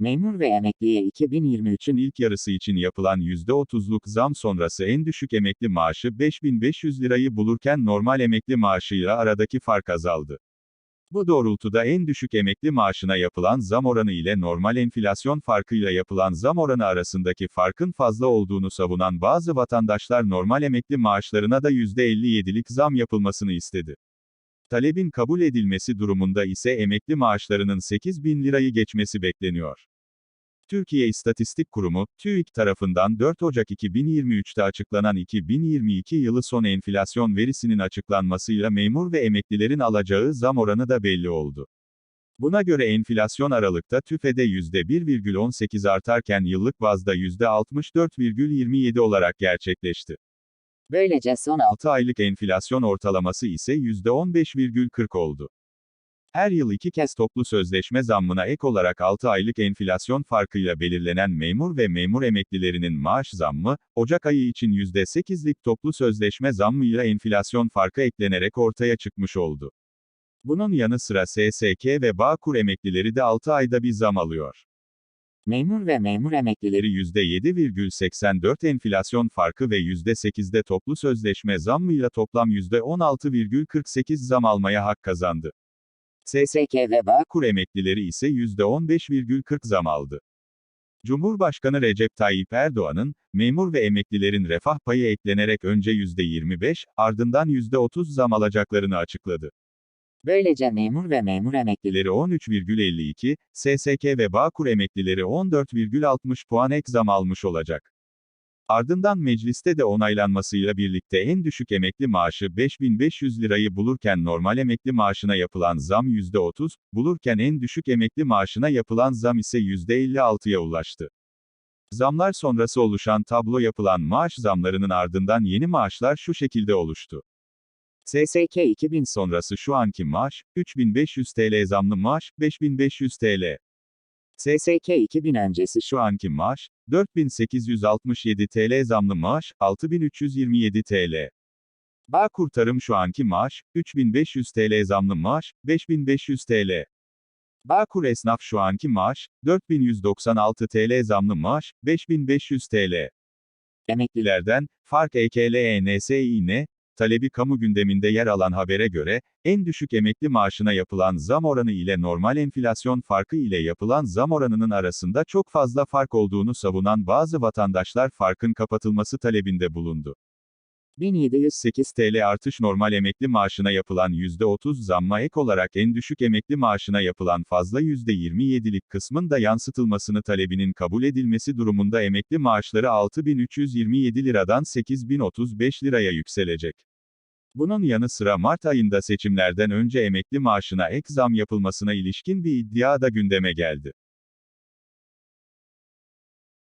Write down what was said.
Memur ve emekliye 2023'ün ilk yarısı için yapılan %30'luk zam sonrası en düşük emekli maaşı 5500 lirayı bulurken normal emekli maaşıyla aradaki fark azaldı. Bu doğrultuda en düşük emekli maaşına yapılan zam oranı ile normal enflasyon farkıyla yapılan zam oranı arasındaki farkın fazla olduğunu savunan bazı vatandaşlar normal emekli maaşlarına da %57'lik zam yapılmasını istedi. Talebin kabul edilmesi durumunda ise emekli maaşlarının 8 bin lirayı geçmesi bekleniyor. Türkiye İstatistik Kurumu, TÜİK tarafından 4 Ocak 2023'te açıklanan 2022 yılı son enflasyon verisinin açıklanmasıyla memur ve emeklilerin alacağı zam oranı da belli oldu. Buna göre enflasyon Aralık'ta TÜFE'de %1,18 artarken yıllık bazda %64,27 olarak gerçekleşti. Böylece son 6 aylık enflasyon ortalaması ise %15,40 oldu. Her yıl iki kez toplu sözleşme zammına ek olarak 6 aylık enflasyon farkıyla belirlenen memur ve memur emeklilerinin maaş zammı, Ocak ayı için %8'lik toplu sözleşme zammıyla enflasyon farkı eklenerek ortaya çıkmış oldu. Bunun yanı sıra SSK ve Bağkur emeklileri de 6 ayda bir zam alıyor. memur ve memur emeklileri %7,84 enflasyon farkı ve %8'de toplu sözleşme zammıyla toplam %16,48 zam almaya hak kazandı. SSK ve Bağkur Kur emeklileri ise %15,40 zam aldı. Cumhurbaşkanı Recep Tayyip Erdoğan'ın, memur ve emeklilerin refah payı eklenerek önce %25, ardından %30 zam alacaklarını açıkladı. Böylece memur ve memur Emeklileri 13,52, SSK ve Bağkur emeklileri 14,60 puan ek zam almış olacak. Ardından mecliste de onaylanmasıyla birlikte en düşük emekli maaşı 5500 lirayı bulurken normal emekli maaşına yapılan zam %30, bulurken en düşük emekli maaşına yapılan zam ise %56'ya ulaştı. Zamlar sonrası oluşan tablo yapılan maaş zamlarının ardından yeni maaşlar şu şekilde oluştu. SSK 2000 Sonrası şu anki maaş, 3500 TL zamlı maaş, 5500 TL. SSK 2000 öncesi şu anki maaş, 4867 TL zamlı maaş, 6327 TL. Bağ kurtarım şu anki maaş, 3500 TL zamlı maaş, 5500 TL. Bağkur esnaf şu anki maaş, 4196 TL zamlı maaş, 5500 TL. Emeklilerden, fark E EKLENSİN, talebi kamu gündeminde yer alan habere göre, en düşük emekli maaşına yapılan zam oranı ile normal enflasyon farkı ile yapılan zam oranının arasında çok fazla fark olduğunu savunan bazı vatandaşlar farkın kapatılması talebinde bulundu. 1708 TL artış normal emekli maaşına yapılan %30 zamma ek olarak en düşük emekli maaşına yapılan fazla %27'lik kısmın da yansıtılmasını talebinin kabul edilmesi durumunda emekli maaşları 6327 liradan 8035 liraya yükselecek. Bunun yanı sıra Mart ayında seçimlerden önce emekli maaşına ek zam yapılmasına ilişkin bir iddia da gündeme geldi.